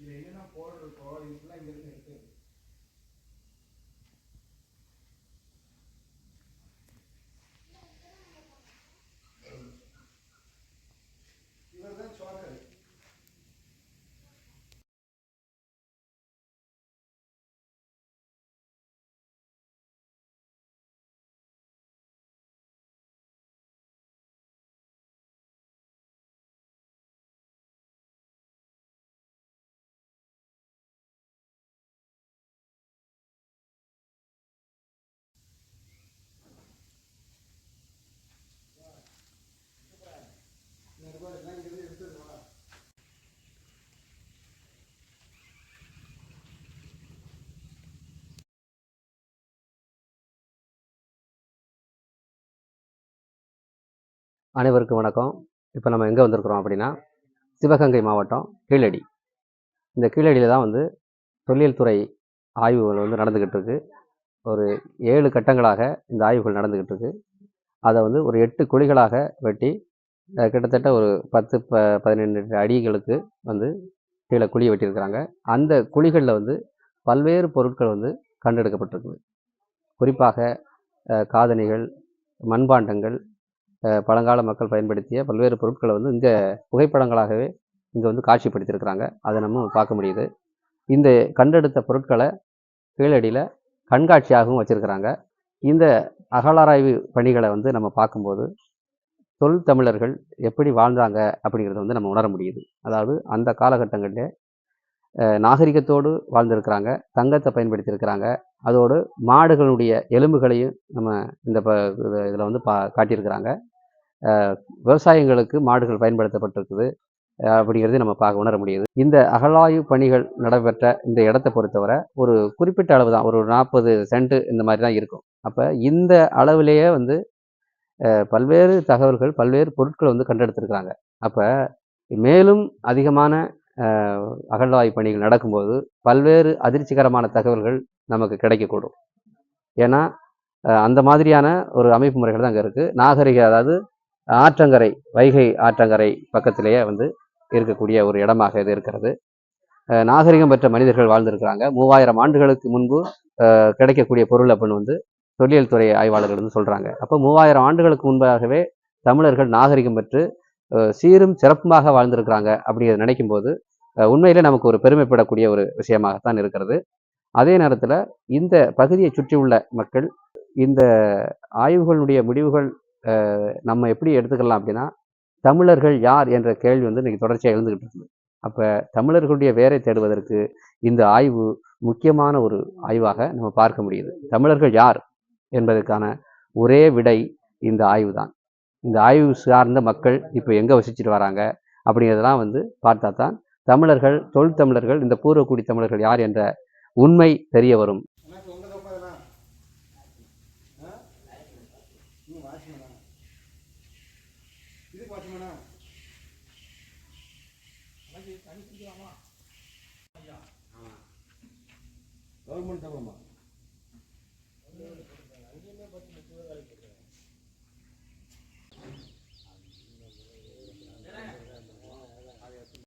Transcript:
தம்பி இது என்னென்ன போர்டு இதுக்கெல்லாம் இங்க இருந்து எடுத்து அனைவருக்கும் வணக்கம். இப்போ நம்ம எங்கே வந்திருக்கிறோம் அப்படின்னா சிவகங்கை மாவட்டம் கீழடி. இந்த கீழடியில் தான் வந்து தொல்லியல் துறை ஆய்வுகள் வந்து நடந்துக்கிட்டு இருக்கு. ஒரு ஏழு கட்டங்களாக இந்த ஆய்வுகள் நடந்துக்கிட்டு இருக்கு. அதை வந்து ஒரு எட்டு குழிகளாக வெட்டி கிட்டத்தட்ட ஒரு பத்து ப பதினெண்டு அடிகளுக்கு வந்து கீழே குழி வெட்டியிருக்கிறாங்க. அந்த குழிகளில் வந்து பல்வேறு பொருட்கள் வந்து கண்டெடுக்கப்பட்டிருக்குது. குறிப்பாக காதணிகள் மண்பாண்டங்கள் பழங்கால மக்கள் பயன்படுத்திய பல்வேறு பொருட்களை வந்து இங்கே புகைப்படங்களாகவே இங்கே வந்து காட்சிப்படுத்தியிருக்கிறாங்க. அதை நம்ம பார்க்க முடியுது. இந்த கண்டெடுத்த பொருட்களை கீழடியில் கண்காட்சியாகவும் வச்சுருக்கிறாங்க. இந்த அகலாராய்வு பணிகளை வந்து நம்ம பார்க்கும்போது தொல் தமிழர்கள் எப்படி வாழ்ந்தாங்க அப்படிங்கிறத வந்து நம்ம உணர முடியுது. அதாவது அந்த காலகட்டங்களில் நாகரிகத்தோடு வாழ்ந்திருக்கிறாங்க தங்கத்தை பயன்படுத்தியிருக்கிறாங்க. அதோடு மாடுகளுடைய எலும்புகளையும் நம்ம இந்த ப இதில் வந்து பா காட்டியிருக்கிறாங்க. விவசாயங்களுக்கு மாடுகள் பயன்படுத்தப்பட்டிருக்குது. அப்படிங்கிறது நம்ம பார்க்க உணர முடியுது. இந்த அகழாய்வு பணிகள் நடைபெற்ற இந்த இடத்தை பொறுத்தவரை ஒரு குறிப்பிட்ட அளவு தான். ஒரு நாற்பது சென்ட் இந்த மாதிரி தான் இருக்கும். அப்போ இந்த அளவிலேயே வந்து பல்வேறு தகவல்கள் பல்வேறு பொருட்களை வந்து கண்டெடுத்திருக்கிறாங்க. அப்போ மேலும் அதிகமான அகழ்வாய்வு பணிகள் நடக்கும்போது பல்வேறு அதிர்ச்சிகரமான தகவல்கள் நமக்கு கிடைக்கக்கூடும். ஏன்னா அந்த மாதிரியான ஒரு அமைப்பு முறைகள் தான் அங்கே இருக்குது நாகரிக அதாவது ஆற்றங்கரை வைகை ஆற்றங்கரை பக்கத்திலேயே வந்து இருக்கக்கூடிய ஒரு இடமாக இது இருக்கிறது. நாகரிகம் பெற்ற மனிதர்கள் வாழ்ந்திருக்கிறாங்க. மூவாயிரம் ஆண்டுகளுக்கு முன்பு கிடைக்கக்கூடிய பொருள் அப்படின்னு வந்து தொல்லியல் துறை ஆய்வாளர்கள் வந்து சொல்கிறாங்க அப்போ மூவாயிரம் ஆண்டுகளுக்கு முன்பாகவே தமிழர்கள் நாகரிகம் பெற்று சீரும் சிறப்புமாக வாழ்ந்திருக்கிறாங்க அப்படிங்கிறத நினைக்கும் போது உண்மையிலே நமக்கு ஒரு பெருமைப்படக்கூடிய ஒரு விஷயமாகத்தான் இருக்கிறது. அதே நேரத்தில் இந்த பகுதியை சுற்றியுள்ள மக்கள் இந்த ஆய்வுகளுடைய முடிவுகள் நம்ம எப்படி எடுத்துக்கலாம் அப்படின்னா தமிழர்கள் யார் என்ற கேள்வி வந்து இன்றைக்கி தொடர்ச்சியாக எழுந்துக்கிட்டு இருக்குது. அப்போ தமிழர்களுடைய வேரை தேடுவதற்கு இந்த ஆய்வு முக்கியமான ஒரு ஆய்வாக நம்ம பார்க்க முடியுது. தமிழர்கள் யார் என்பதற்கான ஒரே விடை இந்த ஆய்வு தான். இந்த ஆய்வு சார்ந்த மக்கள் இப்போ எங்கே வசிச்சுட்டு வராங்க அப்படிங்கிறதெல்லாம் வந்து பார்த்தா தான் தமிழர்கள் தொழில் தமிழர்கள் இந்த பூர்வக்குடி தமிழர்கள் யார் என்ற உண்மை தெரிய வரும். வாட்ச்மேனா கவர்மெண்ட் சம்பளமா